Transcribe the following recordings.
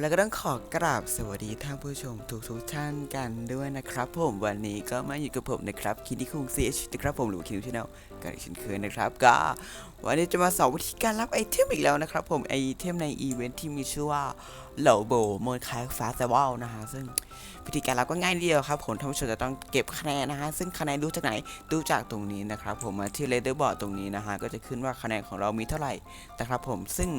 และก็ต้องขอกราบสวัสดีท่านผู้ชมทุกทุกท่านกันด้วยนะครับ ผมวันนี้ก็มาอยู่กับผมนะครับคิดที่คุงซีเอชนะครับผมหรือคิวชแนลกันอีกเช่นเคยนะครับก็วันนี้จะมาสอนวิธีการรับไอเทมอีกแล้วนะครับ ผมไอเทมในอีเวนท์ที่มีชื่อว่าเหล่าโบมอนคายฟ้าเซวลนะฮะซึ่ง วิธีการรับก็ง่ายเดียวครับผมท่านผู้ชมจะต้องเก็บคะแนนนะฮะซึ่งคะแนนดูจากไหนดูจากตรงนี้นะครับผมมาที่เลเดอร์บอร์ดตรงนี้นะฮะก็จะขึ้นว่าคะแนนของเรามีเท่าไหร่นะครับผมซึ่ง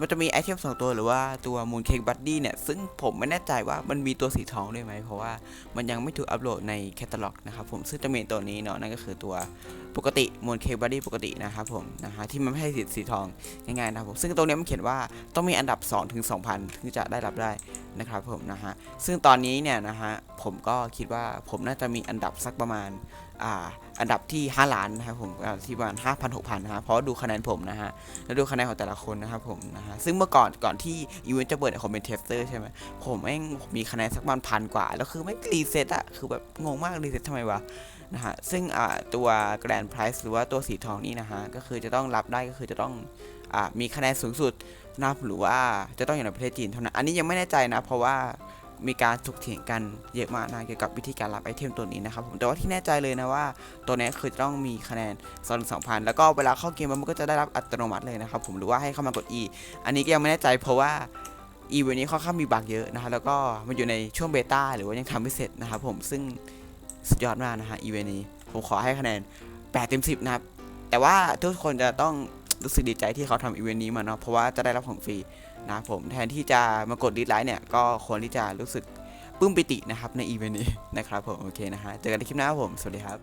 มันจะมีไอเทมสองตัวหรือว่าตัวมูนเค้กบัดดี้เนี่ย ซึ่งผมไม่แน่ใจว่ามันมีตัวสีทองด้วยไหม เพราะว่ามันยังไม่ถูกอัปโหลดในแคตตาล็อกนะครับผมซึ่งจะมีตัวนี้เนาะนั่นก็คือตัวปกติมูนเค้กบัดดี้ปกตินะครับผมนะฮะที่มันไม่ให้สีสีทองง่ายๆนะครับผมซึ่งตรงนี้มันเขียนว่าต้องมีอันดับ 2 ถึง 2,000 ถึงจะได้รับได้ นะครับผมนะฮะซึ่งตอนนี้เนี่ยนะฮะผมก็คิดว่าผมน่าจะมีอันดับสักประมาณอ่าอันดับที่ 5 ล้านนะครับผมที่ประมาณ5,000 6,000นะฮะเพราะดูคะแนนผมนะฮะแล้วดูคะแนนของแต่ละคนนะครับผมนะฮะซึ่งเมื่อก่อนก่อนที่อีเวนต์จะเปิดผมเป็นเทสเตอร์ใช่ไหมผมแม่งมีคะแนนสักประมาณพันกว่า แล้วคือไม่รีเซ็ตอะคือแบบงงมากรีเซ็ตทำไมวะ นะฮะซึ่งตัวแกรนด์ไพรส์หรือว่าตัวสีทองนี่นะฮะก็คือจะต้องรับได้ก็คือจะต้องอมีคะแนนสูงสุดนับหรือว่าจะต้องอยู่ในประเทศจีนเท่านั้น อันนี้ยังไม่แน่ใจนะ เพราะว่ามีการถกเถียงกันเยอะมากนะเกี่ยวกับวิธีการรับไอเทมตัวนี้นะครับผมแต่ว่าที่แน่ใจเลยนะว่าตัวนี้คือจะต้องมีคะแนนซอน2,000แล้วก็เวลาเข้าเกมมันก็จะได้รับอัตโนมัติเลยนะครับผมหรือว่าให้เข้ามากด E อันนี้ก็ยังไม่แน่ใจเพราะว่า E วันนี้ค่อนข้างมีบั๊กเยอะนะฮะแล้วก็มันอยู่ในช่วงเบต้าหรือว่ายังทำไม่เสร็จนะครับผมซึ่ง สุดยอดมากนะฮะอีเวนต์นี้ผมขอให้คะแนน8เต็ม10 นะครับ แต่ว่าทุกคนจะต้องรู้สึกดีใจที่เขาทำอีเวนต์นี้มาเนาะเพราะว่าจะได้รับของฟรีนะครับผมแทนที่จะมากดดีไลค์เนี่ยก็ควรที่จะรู้สึกปลื้มปิตินะครับในอีเวนต์นี้นะครับผมโอเคนะฮะเจอกันในคลิปหน้าผมสวัสดีครับ